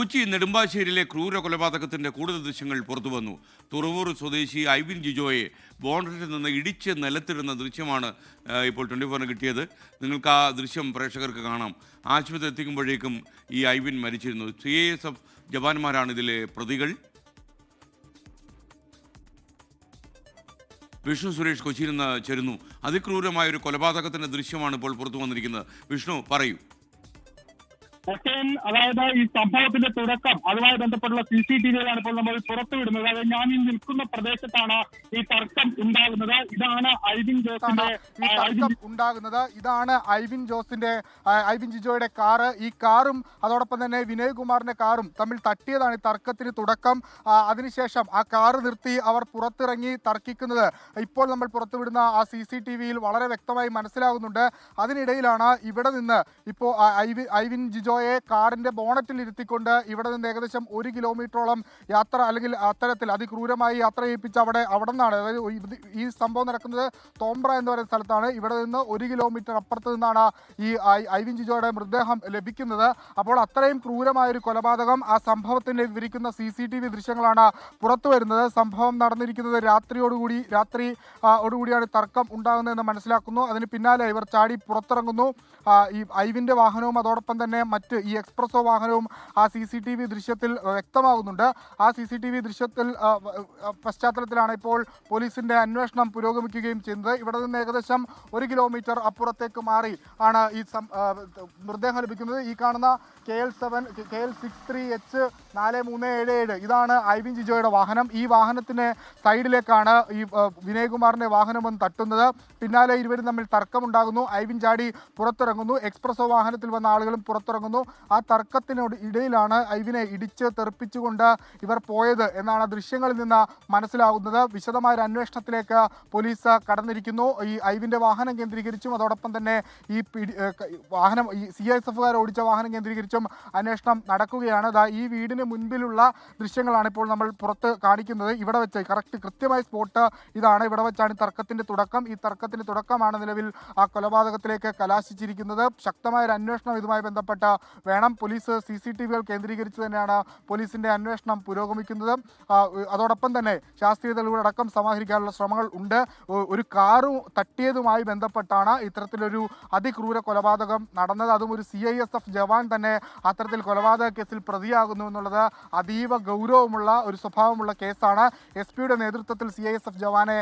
കൊച്ചി നെടുമ്പാശ്ശേരിയിലെ ക്രൂര കൊലപാതകത്തിന്റെ കൂടുതൽ ദൃശ്യങ്ങൾ പുറത്തുവന്നു. തുറവൂർ സ്വദേശി ഐവിൻ ജിജോയെ ബോണ്ടറിൽ നിന്ന് ഇടിച്ച് നിലത്തിടുന്ന ദൃശ്യമാണ് ഇപ്പോൾ ട്വന്റി ഫോറിന് കിട്ടിയത്. നിങ്ങൾക്ക് ആ ദൃശ്യം പ്രേക്ഷകർക്ക് കാണാം. ആശുപത്രി എത്തിക്കുമ്പോഴേക്കും ഈ ഐവിൻ മരിച്ചിരുന്നു. സി എസ് എഫ് ജവാന്മാരാണ് ഇതിലെ പ്രതികൾ. വിഷ്ണു സുരേഷ് കൊച്ചിയിൽ നിന്ന് ചേരുന്നു. അതിക്രൂരമായ ഒരു കൊലപാതകത്തിന്റെ ദൃശ്യമാണ് ഇപ്പോൾ പുറത്തു വന്നിരിക്കുന്നത് വിഷ്ണു പറയൂ. ഒക്കെയും അതായത് ഈ സംഭവത്തിന്റെ തുടക്കം അതുമായി ബന്ധപ്പെട്ടുള്ള സി സി ടി വിയിലാണ് ഇപ്പോൾ നമ്മൾ പുറത്തുവിടുന്നത്. അതായത് ഞാൻ ഈ നിൽക്കുന്ന പ്രദേശത്താണ് ഈ തർക്കം ഉണ്ടാകുന്നത്. ഇതാണ് ഐവിൻ ജോസിന്റെ തർക്കം ഉണ്ടാകുന്നത്. ഇതാണ് ഐവിൻ ജോസിന്റെ ഐവിൻ ജിജോയുടെ കാറ്. ഈ കാറും അതോടൊപ്പം തന്നെ വിനയ് കുമാറിന്റെ കാറും തമ്മിൽ തട്ടിയതാണ് ഈ തർക്കത്തിന് തുടക്കം. അതിനുശേഷം ആ കാറ് നിർത്തി അവർ പുറത്തിറങ്ങി തർക്കിക്കുന്നത്. ഇപ്പോൾ നമ്മൾ പുറത്തുവിടുന്ന ആ സി സി ടി വിയിൽ വളരെ വ്യക്തമായി മനസ്സിലാകുന്നുണ്ട്. അതിനിടയിലാണ് ഇവിടെ നിന്ന് ഇപ്പോൾ ഐവിൻ ജിജോയെ കാറിന്റെ ബോണറ്റിൽ ഇരുത്തിക്കൊണ്ട് ഇവിടെ നിന്ന് ഏകദേശം ഒരു കിലോമീറ്ററോളം യാത്ര അല്ലെങ്കിൽ അത്തരത്തിൽ അതിക്രൂരമായി യാത്ര ചെയ്യിപ്പിച്ച് അവിടെ അവിടെ നിന്നാണ്. അതായത് ഈ സംഭവം നടക്കുന്നത് തോമ്പ്ര എന്ന് പറയുന്ന സ്ഥലത്താണ്. ഇവിടെ നിന്ന് ഒരു കിലോമീറ്റർ അപ്പുറത്ത് നിന്നാണ് ഈ ഐവിൻ ജിജോയുടെ മൃതദേഹം ലഭിക്കുന്നത്. അപ്പോൾ അത്രയും ക്രൂരമായ ഒരു കൊലപാതകം ആ സംഭവത്തിന് വിവരിക്കുന്ന സി സി ടി വി ദൃശ്യങ്ങളാണ് പുറത്തു വരുന്നത്. സംഭവം നടന്നിരിക്കുന്നത് രാത്രിയോടുകൂടി രാത്രി ഓടുകൂടിയാണ് തർക്കം ഉണ്ടാകുന്നതെന്ന് മനസ്സിലാക്കുന്നു. അതിന് പിന്നാലെ ഇവർ ചാടി പുറത്തിറങ്ങുന്നു. ഈ ഐവിന്റെ വാഹനവും അതോടൊപ്പം തന്നെ മറ്റ് ഈ എക്സ്പ്രസോ വാഹനവും ആ സി സി ടി വി ദൃശ്യത്തിൽ വ്യക്തമാകുന്നുണ്ട്. ആ സി സി ടി വി ദൃശ്യത്തിൽ പശ്ചാത്തലത്തിലാണ് ഇപ്പോൾ പോലീസിന്റെ അന്വേഷണം പുരോഗമിക്കുകയും ചെയ്യുന്നത്. ഇവിടെ നിന്ന് ഏകദേശം ഒരു കിലോമീറ്റർ അപ്പുറത്തേക്ക് മാറി ആണ് ഈ മൃതദേഹം ലഭിക്കുന്നത്. ഈ കാണുന്ന K L seven K L six three H നാല് മൂന്ന് ഏഴ് ഏഴ്. ഇതാണ് ഐവിൻ ജിജോയുടെ വാഹനം. ഈ വാഹനത്തിന് സൈഡിലേക്കാണ് ഈ വിനയകുമാറിന്റെ വാഹനം വന്ന് തട്ടുന്നത്. പിന്നാലെ ഇരുവരും തമ്മിൽ തർക്കമുണ്ടാകുന്നു. ഐവിൻ ചാടി പുറത്തിറങ്ങുന്നു. എക്സ്പ്രസോ വാഹനത്തിൽ വന്ന ആളുകളും പുറത്തിറങ്ങുന്നു. ആ തർക്കത്തിനോട് ഇടയിലാണ് ഐവിനെ ഇടിച്ച് തെറിപ്പിച്ചുകൊണ്ട് ഇവർ പോയത് എന്നാണ് ദൃശ്യങ്ങളിൽ നിന്ന് മനസ്സിലാകുന്നത്. വിശദമായ ഒരു അന്വേഷണത്തിലേക്ക് പോലീസ് കടന്നിരിക്കുന്നു. ഈ ഐവിന്റെ വാഹനം കേന്ദ്രീകരിച്ചും അതോടൊപ്പം തന്നെ ഈ വാഹനം ഈ സി എസ് എഫുകാർ ഓടിച്ച വാഹനം കേന്ദ്രീകരിച്ചും അന്വേഷണം നടക്കുകയാണ്. ഈ വീടിന് മുൻപിലുള്ള ദൃശ്യങ്ങളാണ് ഇപ്പോൾ നമ്മൾ പുറത്ത് കാണിക്കുന്നത്. ഇവിടെ വെച്ച് കറക്റ്റ് കൃത്യമായ സ്പോട്ട് ഇതാണ്. ഇവിടെ വെച്ചാണ് തർക്കത്തിന്റെ തുടക്കം. ഈ തർക്കത്തിന്റെ തുടക്കമാണ് നിലവിൽ ആ കൊലപാതകത്തിലേക്ക് കലാശിച്ചിരിക്കുന്നത്. ശക്തമായ ഒരു അന്വേഷണം ഇതുമായി ബന്ധപ്പെട്ട വേണം. പോലീസ് സി സി ടി വികൾ കേന്ദ്രീകരിച്ച് തന്നെയാണ് പോലീസിന്റെ അന്വേഷണം പുരോഗമിക്കുന്നത്. അതോടൊപ്പം തന്നെ ശാസ്ത്രീയ തെളിവുകളടക്കം സമാഹരിക്കാനുള്ള ശ്രമങ്ങൾ ഉണ്ട്. ഒരു കാറും തട്ടിയതുമായി ബന്ധപ്പെട്ടാണ് ഇത്തരത്തിലൊരു അതിക്രൂര കൊലപാതകം നടന്നത്. അതും ഒരു C I S F jawan തന്നെ അത്തരത്തിൽ കൊലപാതക കേസിൽ പ്രതിയാകുന്നു എന്നുള്ളത് അതീവ ഗൗരവമുള്ള ഒരു സ്വഭാവമുള്ള കേസാണ്. എസ് പിയുടെ നേതൃത്വത്തിൽ സി ഐ എസ് എഫ് ജവാനെ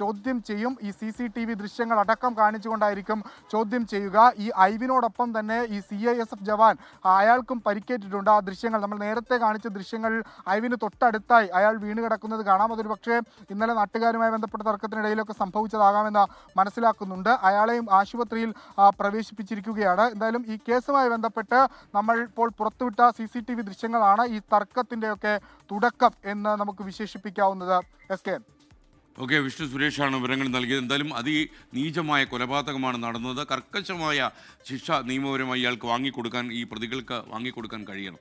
ചോദ്യം ചെയ്യും. ഈ സി സി ടി വി ദൃശ്യങ്ങൾ അടക്കം കാണിച്ചുകൊണ്ടായിരിക്കും ചോദ്യം ചെയ്യുക. ഈ ഐവിനോടൊപ്പം തന്നെ ഈ C I S F jawan അയാൾക്കും പരിക്കേറ്റിട്ടുണ്ട്. ആ ദൃശ്യങ്ങൾ നമ്മൾ നേരത്തെ കാണിച്ച ദൃശ്യങ്ങൾ ഐവിന് തൊട്ടടുത്തായി അയാൾ വീണ് കിടക്കുന്നത് കാണാം. അതൊരു പക്ഷേ ഇന്നലെ നാട്ടുകാരുമായി ബന്ധപ്പെട്ട തർക്കത്തിനിടയിലൊക്കെ സംഭവിച്ചതാകാമെന്ന് മനസ്സിലാക്കുന്നുണ്ട്. അയാളെയും ആശുപത്രിയിൽ പ്രവേശിപ്പിച്ചിരിക്കുകയാണ്. എന്തായാലും ഈ കേസുമായി ബന്ധപ്പെട്ട് നമ്മൾ ഇപ്പോൾ പുറത്തുവിട്ട സി സി ടി വി ദൃശ്യങ്ങളാണ്. ഈ തർക്കത്തിന്റെയൊക്കെ തുടക്കം എന്ന് നമുക്ക് വിശേഷിപ്പിക്കാവുന്നത് എസ് കെ ഓക്കെ വിഷ്ണു സുരേഷാണ് വിവരങ്ങൾ നൽകിയത്. എന്തായാലും അതിനീചമായ കൊലപാതകമാണ് നടന്നത്. കർക്കശമായ ശിക്ഷ നിയമപരമായി ഇയാൾക്ക് വാങ്ങിക്കൊടുക്കാൻ ഈ പ്രതികൾക്ക് വാങ്ങിക്കൊടുക്കാൻ കഴിയണം.